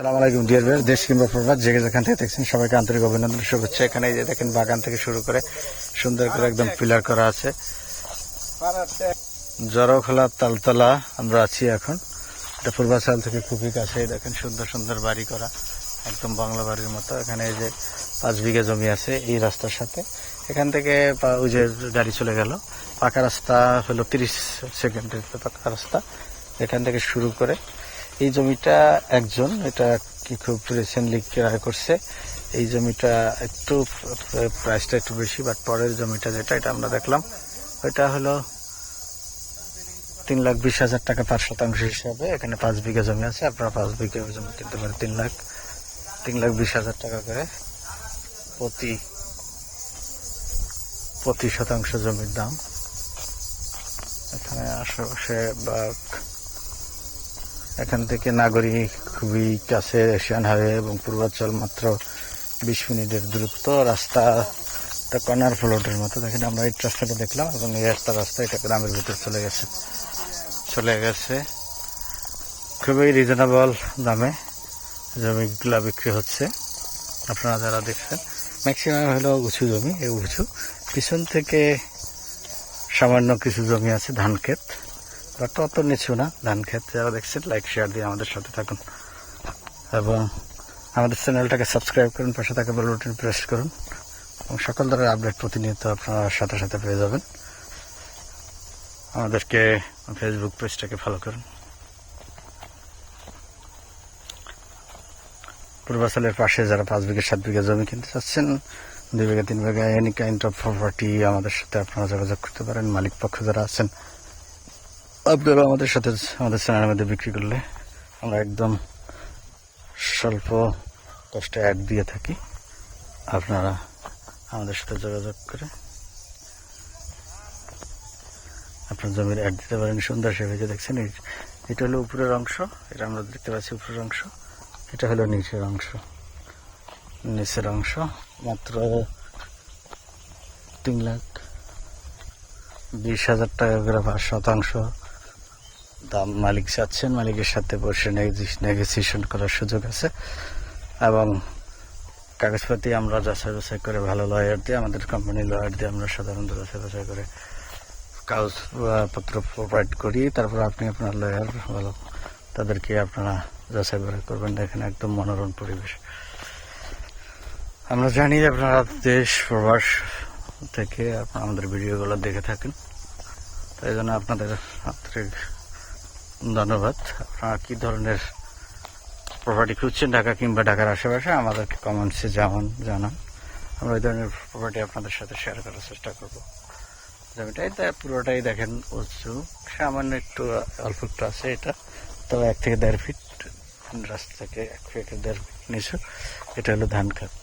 সালাম আলাইকুম dear viewer দেশ কিংবা প্রভাত যে যেখান থেকে দেখছেন, সবাইকে আন্তরিক অভিনন্দন, শুভেচ্ছা। এখানে যে দেখেন, বাগান থেকে শুরু করে সুন্দর করে একদম পিলার করা আছে। জড়খোলা তালতলা, আমরা আছি এখন। এটা পূর্বাচল থেকে খুবই কাছে দেখেন, সুন্দর সুন্দর বাড়ি করা, একদম বাংলা বাড়ির মতো। এখানে এই যে পাঁচ বিঘা জমি আছে এই রাস্তার সাথে। এখান থেকে ওই যে গাড়ি চলে গেল। পাকা রাস্তা হলো তিরিশ সেকেন্ডের পাকা রাস্তা। এখান থেকে শুরু করে এই জমিটা একজন, এটা কি খুব রিসেন্টলি ক্রয় করছে। এই জমিটা একটু প্রাইসটা একটু বেশি বাট পরের জমিটা যেটা, এটা আমরা দেখলাম, ওইটা হলো তিন লাখ বিশ হাজার টাকা পাঁচ শতাংশ হিসাবে। এখানে পাঁচ বিঘা জমি আছে, আপনারা পাঁচ বিঘা জমি কিনতে পারেন। তিন লাখ তিন লাখ বিশ হাজার টাকা করে প্রতি প্রতি শতাংশ জমির দাম। এখানে আশেপাশে বা এখান থেকে নাগরিক খুবই কাছে এশিয়ান হাইওয়ে এবং পূর্বাঞ্চল মাত্র বিশ মিনিটের দূরত্ব। রাস্তা কর্নার ফ্লোটের মতো। দেখেন আমরা এই রাস্তাটা দেখলাম এবং এই রাস্তা রাস্তা এটা গ্রামের ভিতর চলে গেছে। চলে গেছে। খুবই রিজনেবল দামে জমিগুলা বিক্রি হচ্ছে। আপনারা যারা দেখছেন ম্যাক্সিমাম হলো উঁচু জমি, এই উঁচু। পিছন থেকে সামান্য কিছু জমি আছে ধান ক্ষেত অত নিচু না, ধান যারা দেখছেন লাইক শেয়ার দিয়ে আমাদের সাথে থাকুন। এবং আমাদের চ্যানেলটাকে সাবস্ক্রাইব করুন, পাশে বেল বাটন প্রেস করুন। এবং সকল ধরনের আপডেট প্রতিনিয়ত আপনারা সাথে সাথে পেয়ে যাবেন। আমাদেরকে ফেসবুক পেজটাকে ফলো করুন। পূর্বাচলের পাশে যারা পাঁচ বিঘা, সাত বিঘা জমি কিনতে চাচ্ছেন, দুই বিঘা, তিন bigha any kind of property আমাদের সাথে আপনারা যোগাযোগ করতে পারেন। মালিক পক্ষ যারা আছেন আপনারা আমাদের সাথে, আমাদের চ্যানেলের মধ্যে বিক্রি করলে আমরা একদম স্বল্প কষ্টে অ্যাড দিয়ে থাকি। আপনারা আমাদের সাথে যোগাযোগ করে আপনার জমির অ্যাড দিতে পারেন। সুন্দর সে ভেজে দেখছেন এটা হলো উপরের অংশ, এটা আমরা দেখতে পাচ্ছি উপরের অংশ। এটা হলো নিচের অংশ। নিচের অংশ মাত্র তিন লাখ বিশ হাজার টাকা করে পাঁচ শতাংশ দাম মালিক চাচ্ছেন, মালিকের সাথে বসে নেগোসিয়েশন করার সুযোগ আছে। এবং কাগজপাতি আমরা যাচাই বাছাই করে, ভালো লয়ার দিয়ে, আমাদের কোম্পানি লয়ার দিয়ে আমরা সাধারণত যাচাই বাছাই করে কাগজপত্র প্রোভাইড করি। তারপর আপনি আপনার লয়ার ভালো, তাদেরকে আপনারা যাচাই বাছাই করবেন। দেখেন একদম মনোরম পরিবেশ। আমরা জানি আপনারা দেশ, প্রবাস থেকে আমাদের ভিডিওগুলো দেখে থাকেন। তাই জন্য আপনাদের আন্তরিক ধন্যবাদ। আপনারা কি ধরনের প্রপার্টি খুঁজছেন ঢাকা কিংবা ঢাকার আশেপাশে, আমাদেরকে কমেন্টসে যেমন জানান। আমরা ওই ধরনের প্রপার্টি আপনাদের সাথে শেয়ার করার চেষ্টা করব। জমিটাই এটা পুরোটাই দেখেন উঁচু। সামান্য একটু অল্প একটু আছে এটা। তবে এক থেকে দেড় ফিট রাস্তা থেকে এক ফিট দেড় ফিট নিচু। এটা হলো ধান খাত।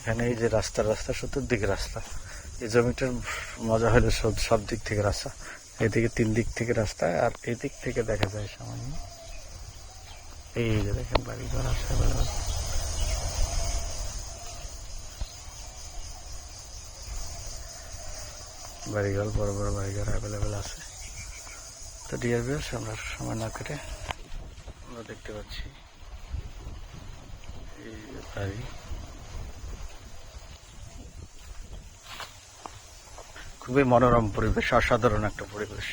এখানে এই যে রাস্তা রাস্তা চতুর্দিকে রাস্তা। এই জমিটার মজা হলো সব সব দিক থেকে রাস্তা। এদিকে তিন দিক থেকে রাস্তা, আর এই দিক থেকে দেখা যায় সামান্য। এই যে দেখেন বাড়ি ঘর। আছে available। বাড়িঘর, বড় বড় বাড়িঘর অ্যাভেলেবেল আছে। তো ডিয়ার বিয়ার্স আমরা সময় না কেটে আমরা দেখতে পাচ্ছি এই বাড়ি। খুবই মনোরম পরিবেশ, অসাধারণ একটা পরিবেশ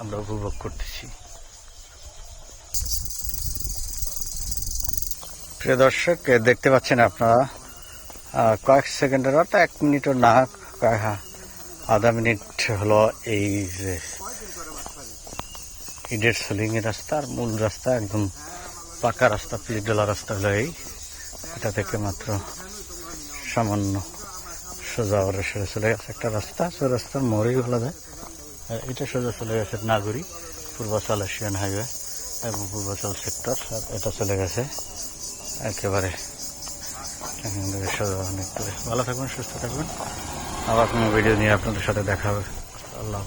আমরা উপভোগ করতেছি। প্রিয় দর্শক দেখতে পাচ্ছেন আপনারা কয়েক সেকেন্ডের অর্থাৎ এক মিনিটও না আধা মিনিট হলো এই যে ইডের রাস্তা, আর মূল রাস্তা একদম পাকা রাস্তা পিচডলা রাস্তা হলো এই এটা থেকে মাত্র সামান্য সোজা ওরা সোজা চলে গেছে একটা রাস্তা সে রাস্তার মোড়েই বলা যায় এটা সোজা চলে গেছে নাগরি, পূর্বাচল এশিয়ান হাইওয়ে এবং পূর্বাচল সেক্টর, আর এটা চলে গেছে একেবারে সোজা অনেক। ভালো থাকবেন, সুস্থ থাকবেন আবার কোনো ভিডিও নিয়ে আপনাদের সাথে দেখা হবে আল্লাহ।